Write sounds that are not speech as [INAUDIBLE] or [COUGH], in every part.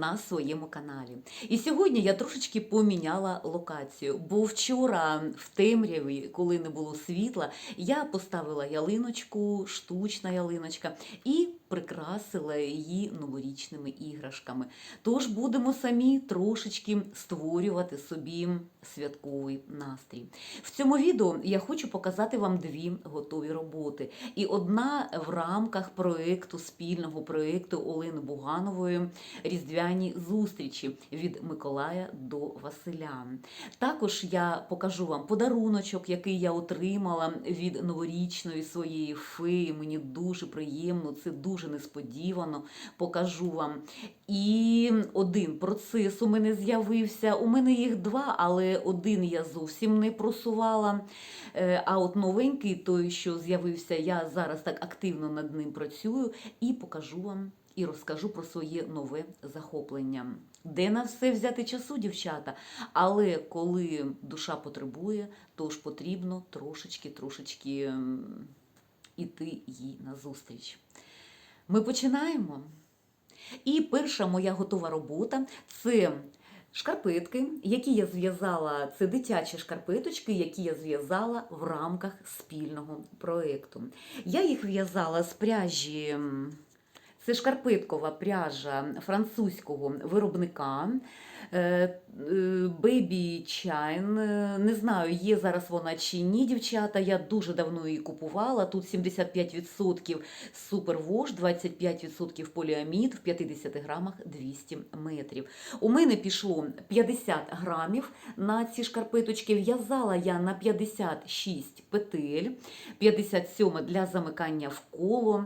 На своєму каналі. І сьогодні я трошечки поміняла локацію, бо вчора в темряві, коли не було світла, я поставила ялиночку, штучна ялиночка, і прикрасила її новорічними іграшками. Тож будемо самі трошечки створювати собі святковий настрій. В цьому відео я хочу показати вам дві готові роботи. І одна в рамках проєкту, спільного проєкту Олени Буганової Різдвяні зустрічі від Миколая до Василя. Також я покажу вам подаруночок, який я отримала від новорічної своєї феї. Мені дуже приємно, це дуже несподівано. Покажу вам. І один процес у мене з'явився. У мене їх два, але один я зовсім не просувала. Е, А от новенький, той, що з'явився, я зараз так активно над ним працюю і покажу вам. І розкажу про своє нове захоплення. Де на все взяти часу, дівчата? Але коли душа потребує, то ж потрібно трошечки, трошечки ем, іти їй назустріч. Ми починаємо. І перша моя готова робота це шкарпетки, які я зв'язала, це дитячі шкарпеточки, які я зв'язала в рамках спільного проєкту. Я їх в'язала з пряжі. Це шкарпеткова пряжа французького виробника. Е, е, Baby Chine. Е, Не знаю, є зараз вона чи ні, дівчата. Я дуже давно її купувала. Тут 75% супервош, 25% поліамід, в 50 грамах 200 метрів. У мене пішло 50 грамів на ці шкарпеточки. В'язала я на 56 петель, 57 для замикання в коло.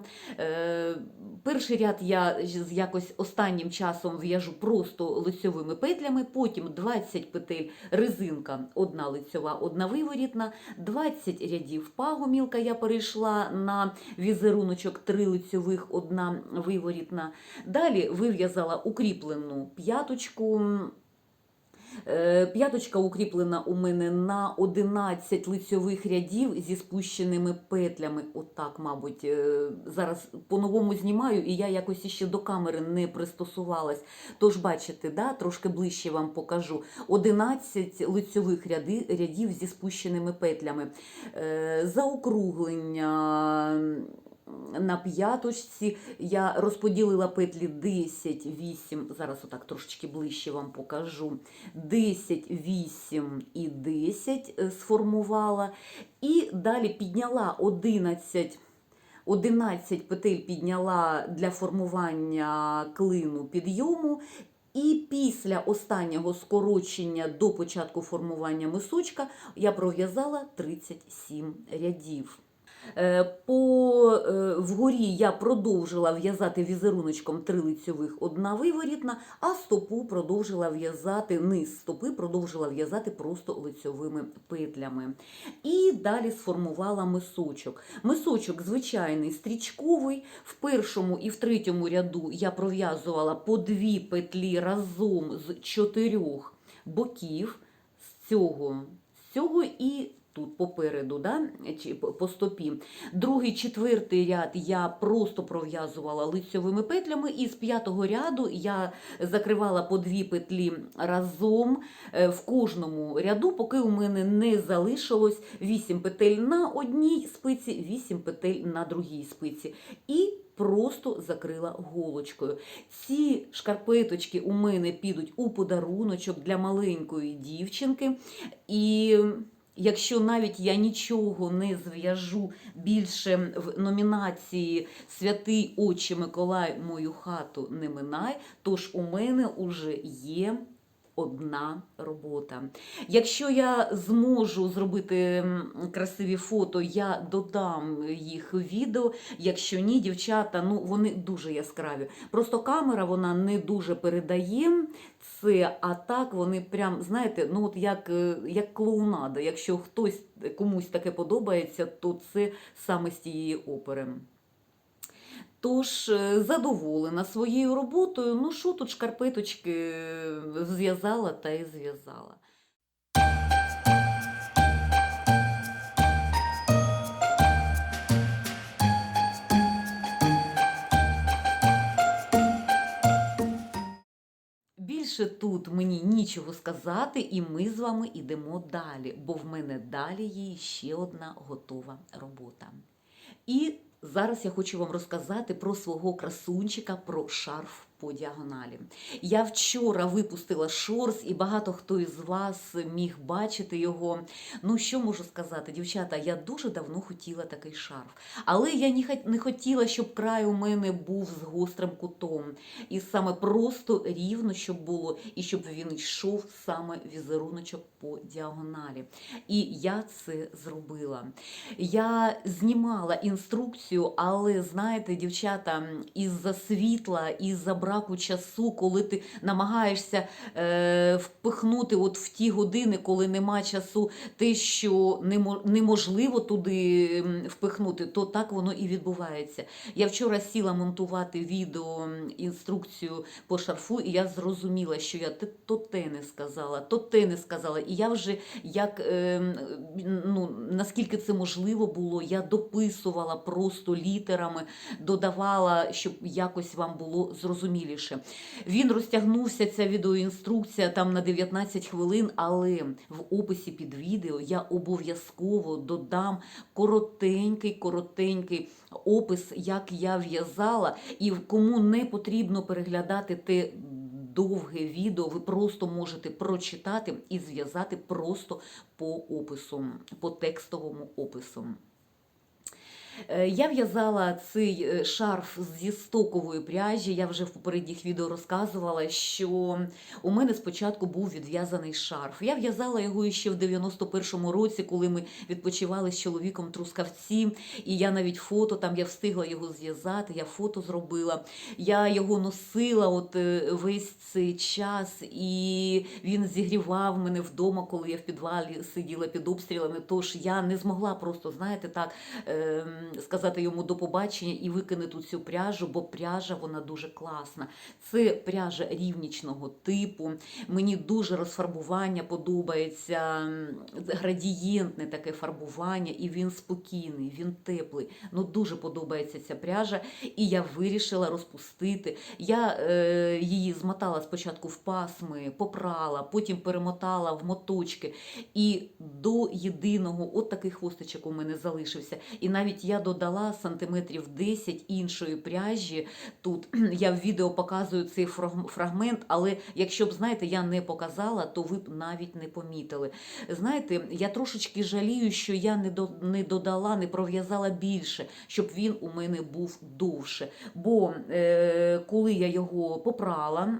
Перший ряд я якось останнім часом в'яжу просто лицьовими петлями, потім 20 петель резинка, одна лицьова, одна виворітна, 20 рядів пагомілка я перейшла на візеруночок, 3 лицьових, одна виворітна. Далі вив'язала укріплену п'яточку. Е, П'яточка укріплена у мене на 11 лицьових рядів зі спущеними петлями. Отак, мабуть, е, зараз по-новому знімаю, і я якось іще до камери не пристосувалась. Тож, бачите, да, трошки ближче вам покажу. 11 лицьових ряди, рядів зі спущеними петлями. Е, Заокруглення. На п'яточці я розподілила петлі 10, 8, зараз отак трошечки ближче вам покажу. 10, 8 і 10 е, сформувала. І далі підняла 11. 11 петель підняла для формування клину підйому. І після останнього скорочення до початку формування мисочка я пров'язала 37 рядів. Е, По е, вгорі я продовжила в'язати візеруночком три лицьових, одна виворітна, а стопу продовжила в'язати низ стопи, продовжила в'язати просто лицьовими петлями. І далі сформувала мисочок. Мисочок звичайний стрічковий. В першому і в третьому ряду я пров'язувала по дві петлі разом з чотирьох боків з цього, з цього і тут попереду, да? чи по стопі. Другий, четвертий ряд я просто пров'язувала лицьовими петлями, і з п'ятого ряду я закривала по дві петлі разом е, в кожному ряду, поки у мене не залишилось 8 петель на одній спиці, 8 петель на другій спиці. І Просто закрила голочкою. Ці шкарпеточки у мене підуть у подаруночок для маленької дівчинки. І Якщо навіть я нічого не зв'яжу більше в номінації Святий Отче Миколай мою хату не минай, тож у мене уже є одна робота. Якщо я зможу зробити красиві фото, я додам їх відео. Якщо ні, дівчата, ну вони дуже яскраві. Просто камера вона не дуже передає це, а так вони прям, знаєте, ну от як, е, як клоунада. Якщо хтось комусь таке подобається, то це саме з тієї опери. Тож е, задоволена своєю роботою. Ну що тут шкарпеточки е, зв'язала та й зв'язала. більше тут мені нічого сказати, і ми з вами йдемо далі, бо в мене далі є ще одна готова робота. І зараз я хочу вам розказати про свого красунчика, про шарф по діагоналі. Я вчора випустила шорс, і багато хто із вас міг бачити його. Ну, що можу сказати, дівчата, я дуже давно хотіла такий шарф. Але я не хотіла, щоб край у мене був з гострим кутом. І саме просто рівно, щоб було, і щоб він йшов саме візеруночок по діагоналі. І я це зробила. Я знімала інструкцію, але знаєте, дівчата, із-за світла, із-за браку часу, коли ти намагаєшся е, впихнути от в ті години, коли нема часу, те, що неможливо туди впихнути, то так воно і відбувається. Я вчора сіла монтувати відео інструкцію по шарфу, і я зрозуміла, що я то те не сказала, то те не сказала. І я вже як ем, ну, наскільки це можливо було, я дописувала просто літерами, додавала, щоб якось вам було зрозуміліше. Він розтягнувся, ця відеоінструкція там на 19 хвилин, але в описі під відео я обов'язково додам коротенький, коротенький опис, як я в'язала, і кому не потрібно переглядати те. Довге відео ви просто можете прочитати і зв'язати просто по опису, по текстовому опису. Е, Я в'язала цей е, шарф зі стокової пряжі. Я вже в попередніх відео розказувала, що у мене спочатку був відв'язаний шарф. Я в'язала його ще в 91-му році, коли ми відпочивали з чоловіком Трускавці. І я навіть фото там я встигла його зв'язати, я фото зробила. Я його носила от е, весь цей час, і він зігрівав мене вдома, коли я в підвалі сиділа під обстрілами. Тож я не змогла просто, знаєте, так ем, сказати йому до побачення і викинути цю пряжу, бо пряжа вона дуже класна. Це пряжа рівнічного типу. Мені дуже розфарбування подобається, градієнтне таке фарбування, і він спокійний, він теплий. Ну дуже подобається ця пряжа, і я вирішила розпустити. Я е, її змотала спочатку в пасми, попрала, потім перемотала в моточки. І до єдиного, от такий хвостичок у мене залишився. І навіть я додала сантиметрів 10 іншої пряжі. Тут [CLEARS THROAT] я в відео показую цей фрагмент, але якщо б, знаєте, я не показала, то ви б навіть не помітили. Знаєте, я трошечки жалію, що я не, не додала, не пров'язала більше, щоб він у мене був довше. Бо е, коли я його попрала,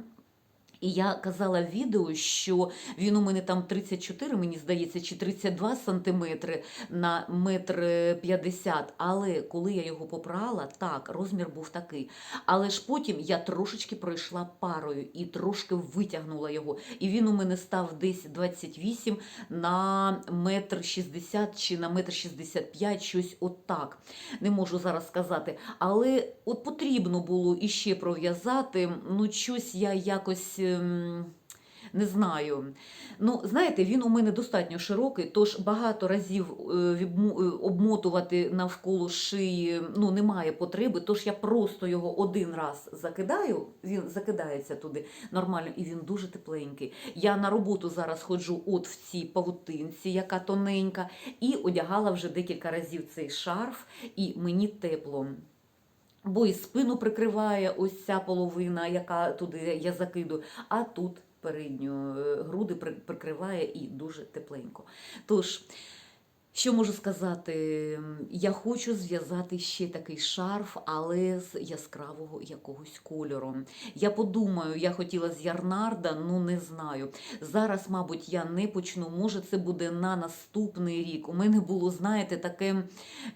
і я казала в відео, що він у мене там 34, мені здається, чи 32 сантиметри на метр е, 50. Але коли я його попрала, так, розмір був такий. Але ж потім я трошечки пройшла парою і трошки витягнула його. І він у мене став десь 28 на метр 60 чи на метр 65, щось отак. Не можу зараз сказати. Але от потрібно було іще пров'язати. Ну, щось я якось. Ем, Не знаю. Ну, знаєте, він у мене достатньо широкий, тож багато разів е, е, обмотувати навколо шиї ну, немає потреби. Тож я просто його один раз закидаю, він закидається туди нормально, і він дуже тепленький. Я на роботу зараз ходжу от в цій павутинці, яка тоненька, і одягала вже декілька разів цей шарф, і мені тепло. Бо і спину прикриває ось ця половина, яка туди я закидую, а тут передню е, груди при- прикриває і дуже тепленько. Тож, що можу сказати? Я хочу зв'язати ще такий шарф, але з яскравого якогось кольору. Я подумаю, я хотіла з ярнарда, ну не знаю. Зараз, мабуть, я не почну. Може, це буде на наступний рік. У мене було, знаєте, таке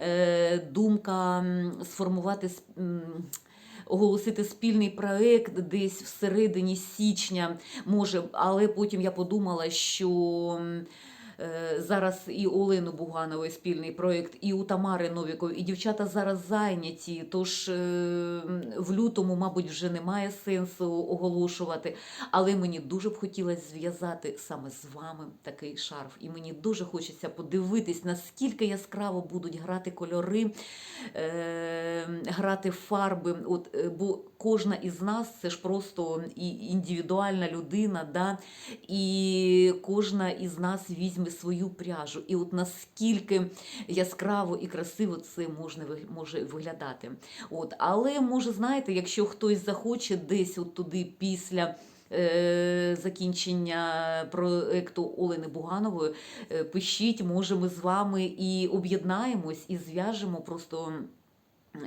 е, думка сформувати. Оголосити спільний проект десь всередині січня, може, але потім я подумала, що зараз і у Олени Буганової спільний проєкт, і у Тамари Новікової, і дівчата зараз зайняті. Тож е, в лютому, мабуть, вже немає сенсу оголошувати. Але мені дуже б хотілося зв'язати саме з вами такий шарф. І мені дуже хочеться подивитись, наскільки яскраво будуть грати кольори, е, грати фарби. От, е, бо кожна із нас це ж просто індивідуальна людина, да? і кожна із нас візьме свою пряжу. І от наскільки яскраво і красиво це можна, може виглядати. От. Але може, знаєте, якщо хтось захоче десь от туди після. е, Закінчення проекту Олени Буганової е, пишіть, може, ми з вами і об'єднаємось, і зв'яжемо просто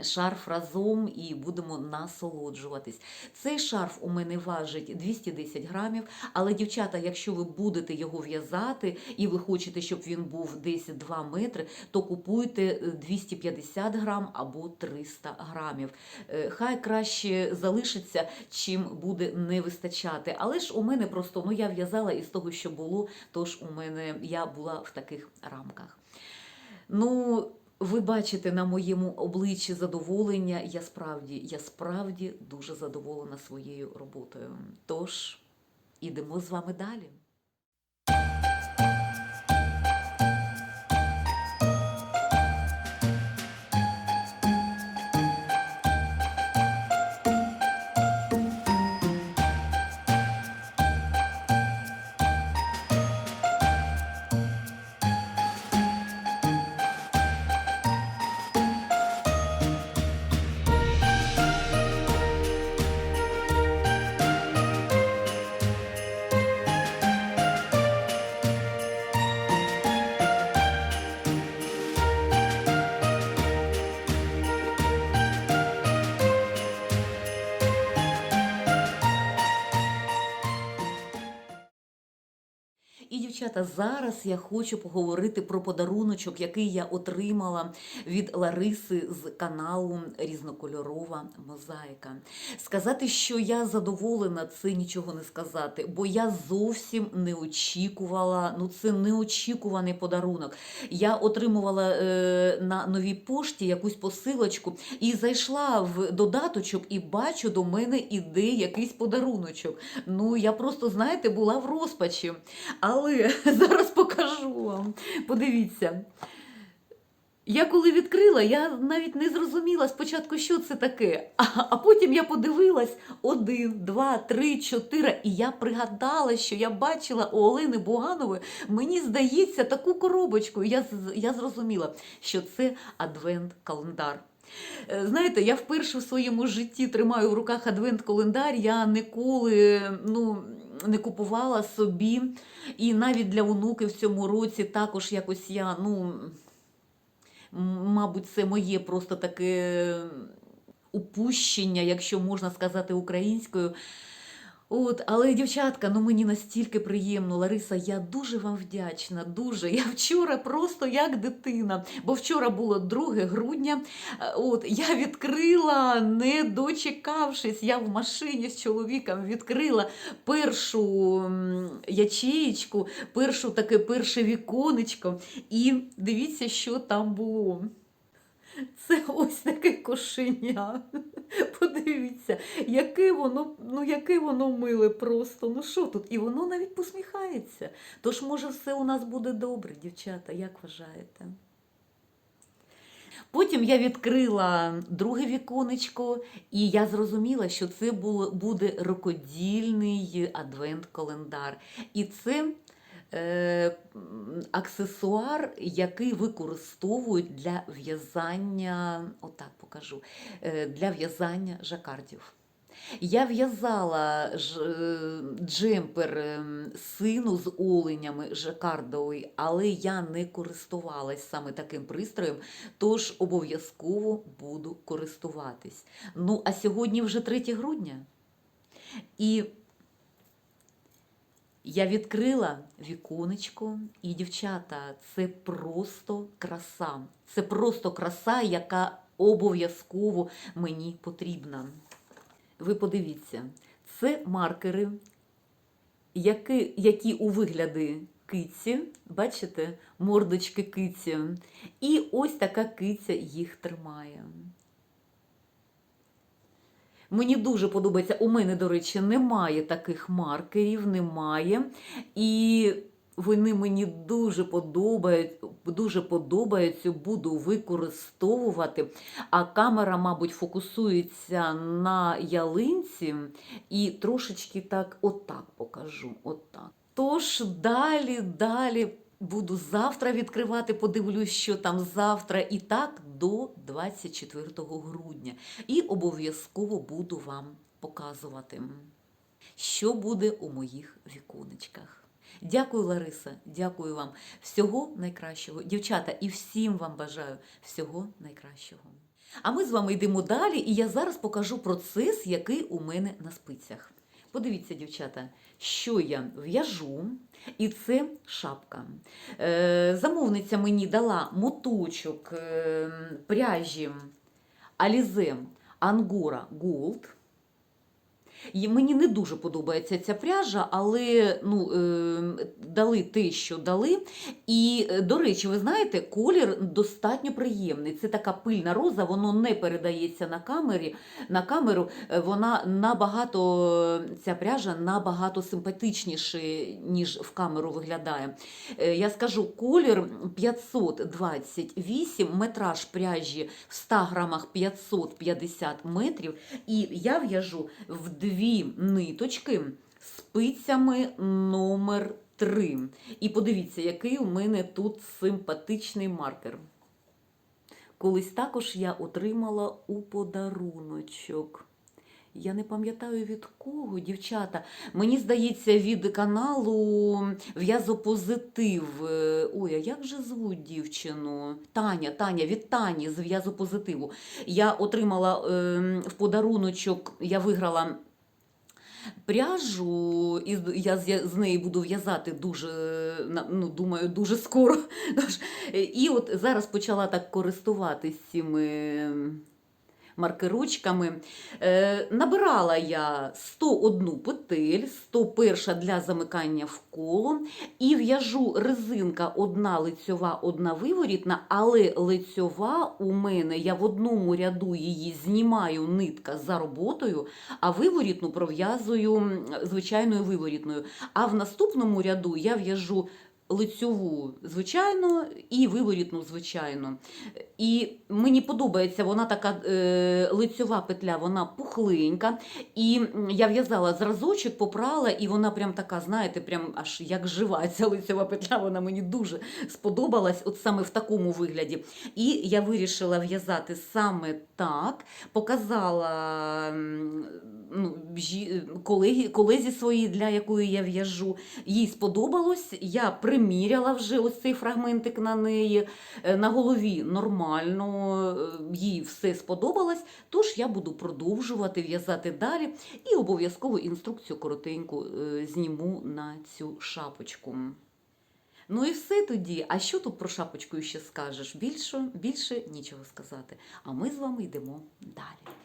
шарф разом і будемо насолоджуватись. Цей шарф у мене важить 210 грамів, але, дівчата, якщо ви будете його в'язати і ви хочете, щоб він був десь 2 метри, то купуйте е, 250 грам або 300 грамів. Е, Хай краще залишиться, чим буде не вистачати. Але ж у мене просто ну я в'язала із того, що було, тож у мене я була в таких рамках. Ну, ви бачите на моєму обличчі задоволення. Я справді, я справді дуже задоволена своєю роботою. Тож ідемо з вами далі. І, дівчата, зараз я хочу поговорити про подаруночок, який я отримала від Лариси з каналу Різнокольорова Мозаїка. Сказати, що я задоволена, це нічого не сказати, бо я зовсім не очікувала. Ну, це неочікуваний подарунок. Я отримувала е, на новій пошті якусь посилочку і зайшла в додаточок і бачу, до мене іде якийсь подаруночок. Ну, я просто, знаєте, була в розпачі. Але [LAUGHS] зараз покажу вам. Подивіться. Я коли відкрила, я навіть не зрозуміла спочатку, що це таке. А, а потім я подивилась один, два, три, чотири, і я пригадала, що я бачила у Олени Буганової, мені здається, таку коробочку. І Я, я зрозуміла, що це адвент-календар. Е, Знаєте, я вперше в своєму житті тримаю в руках адвент-календар. Я ніколи ну, не купувала собі. І навіть для онуки в цьому році також якось я, ну, мабуть, це моє просто таке упущення, якщо можна сказати українською. От, але дівчатка, ну мені настільки приємно, Лариса, я дуже вам вдячна. Дуже. Я вчора просто як дитина. Бо вчора було 2 грудня. От я відкрила, не дочекавшись. Я в машині з чоловіком відкрила першу ячеєчку, першу таке перше віконечко. І дивіться, що там було. Це ось таке кошеня. [LAUGHS] Подивіться, яке воно, ну яке воно миле просто. Ну що тут? І воно навіть посміхається. Тож, може, все у нас буде добре, дівчата, як вважаєте? Потім я відкрила друге віконечко, і я зрозуміла, що це буде рукодільний адвент-календар. І це аксесуар, який використовують для в'язання, отак покажу, е, для в'язання жакардів. Я в'язала е, джемпер ем, сину з оленями жакардовий, але я не користувалась саме таким пристроєм, тож обов'язково буду користуватись. Ну, а сьогодні вже 3 грудня. І я відкрила віконечко, і дівчата, це просто краса. Це просто краса, яка обов'язково мені потрібна. Ви подивіться, це маркери, які, які у вигляді киці, бачите, мордочки киці. І ось така киця їх тримає. Мені дуже подобається. У мене, до речі, немає таких маркерів, немає. І вони мені дуже подобають, дуже подобаються, буду використовувати. А камера, мабуть, фокусується на ялинці і трошечки так отак покажу. Отак. Тож далі, далі буду завтра відкривати, подивлюсь, що там завтра, і так до 24 грудня. І обов'язково буду вам показувати, що буде у моїх віконечках. Дякую, Лариса, дякую вам. Всього найкращого. Дівчата, і всім вам бажаю всього найкращого. А ми з вами йдемо далі, і я зараз покажу процес, який у мене на спицях. Подивіться, дівчата, що я в'яжу, і це шапка. Е, замовниця мені дала моточок е, пряжі Alize Ангора Gold. І мені не дуже подобається ця пряжа, але ну, е, дали те, що дали. І, е, до речі, ви знаєте, колір достатньо приємний. Це така пильна роза, воно не передається на камері. На камеру Е, вона набагато, ця пряжа набагато симпатичніше, ніж в камеру виглядає. Е, Я скажу, колір 528, метраж пряжі в 100 грамах 550 метрів. І я в'яжу в дві ниточки спицями номер 3. І подивіться, який у мене тут симпатичний маркер. Колись також я отримала у подаруночок. Я не пам'ятаю від кого, дівчата. Мені здається, від каналу В'язопозитив. Ой, а як же звуть дівчину? Таня, Таня, від Тані з в'язопозитиву. Я отримала е, в подаруночок, я виграла пряжу, і з- я з, неї буду в'язати дуже, ну, думаю, дуже скоро. [LAUGHS] І от зараз почала так користуватись цими маркерочками. Е, набирала я 101 петель, 101 для замикання в коло, і в'яжу резинка одна лицьова, одна виворітна, але лицьова у мене, я в одному ряду її знімаю нитка за роботою, а виворітну пров'язую звичайною виворітною. А в наступному ряду я в'яжу лицьову звичайно і виворітну звичайно. І мені подобається, вона така е, лицьова петля, вона пухленька. І я в'язала зразочок, попрала, і вона прям така, знаєте, прям аж як жива ця лицьова петля, вона мені дуже сподобалась, от саме в такому вигляді. І я вирішила в'язати саме так, показала ну, колегі, колезі своїй, для якої я в'яжу. Їй сподобалось, я приміряла вже ось цей фрагментик на неї. Е, На голові нормально, е, їй все сподобалось, тож я буду продовжувати в'язати далі і обов'язково інструкцію коротеньку е, зніму на цю шапочку. Ну і все тоді. А що тут про шапочку ще скажеш? Більше, більше нічого сказати. А ми з вами йдемо далі.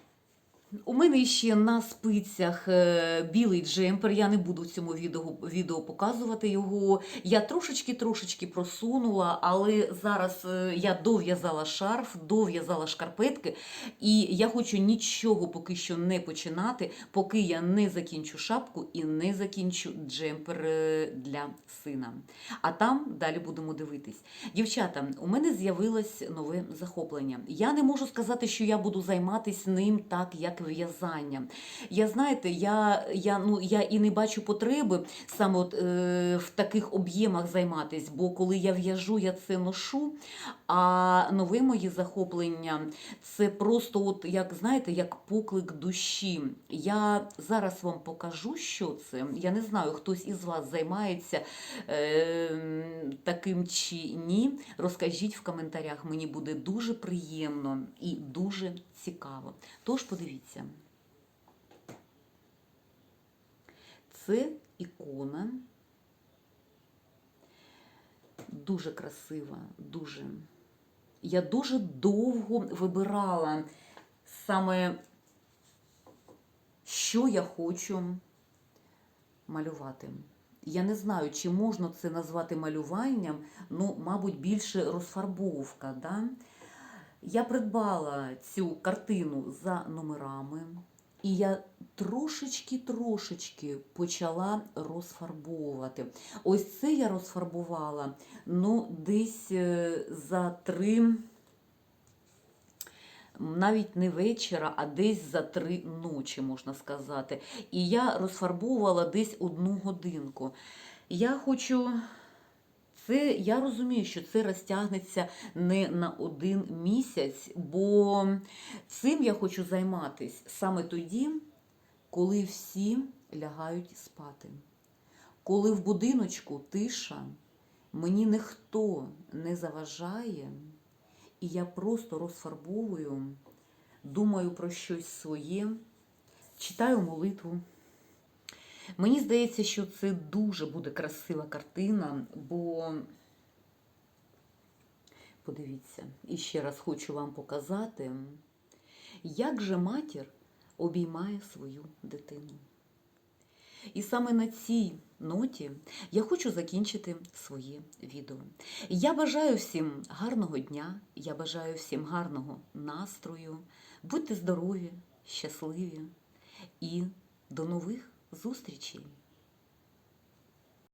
У мене ще на спицях е, білий джемпер. Я не буду в цьому відео, відео показувати його. Я трошечки-трошечки просунула, але зараз е, я дов'язала шарф, дов'язала шкарпетки, і я хочу нічого поки що не починати, поки я не закінчу шапку і не закінчу джемпер е, для сина. А там далі будемо дивитись. Дівчата, у мене з'явилось нове захоплення. Я не можу сказати, що я буду займатися ним так, як в'язанням. Я знаєте, я, я, ну, я і не бачу потреби саме от, е, в таких об'ємах займатися, бо коли я в'яжу, я це ношу. А нове мої захоплення це просто, от, як знаєте, як поклик душі. Я зараз вам покажу, що це. Я не знаю, хтось із вас займається е, таким чи ні. Розкажіть в коментарях, мені буде дуже приємно і дуже цікаво. Тож подивіться. Це ікона. Дуже красива, дуже. Я дуже довго вибирала саме, що я хочу малювати. Я не знаю, чи можна це назвати малюванням, ну, мабуть, більше розфарбовка. Да? Я придбала цю картину за номерами. І я трошечки-трошечки почала розфарбовувати. Ось це я розфарбувала ну, десь е, за три, навіть не вечора, а десь за три ночі, можна сказати. І я розфарбовувала десь одну годинку. Я хочу. Це я розумію, що це розтягнеться не на один місяць, бо цим я хочу займатися саме тоді, коли всі лягають спати. Коли в будиночку тиша, мені ніхто не заважає, і я просто розфарбовую, думаю про щось своє, читаю молитву. Мені здається, що це дуже буде красива картина, бо подивіться, і ще раз хочу вам показати, як же матір обіймає свою дитину. І саме на цій ноті я хочу закінчити своє відео. Я бажаю всім гарного дня, я бажаю всім гарного настрою. Будьте здорові, щасливі і до нових зустрічей!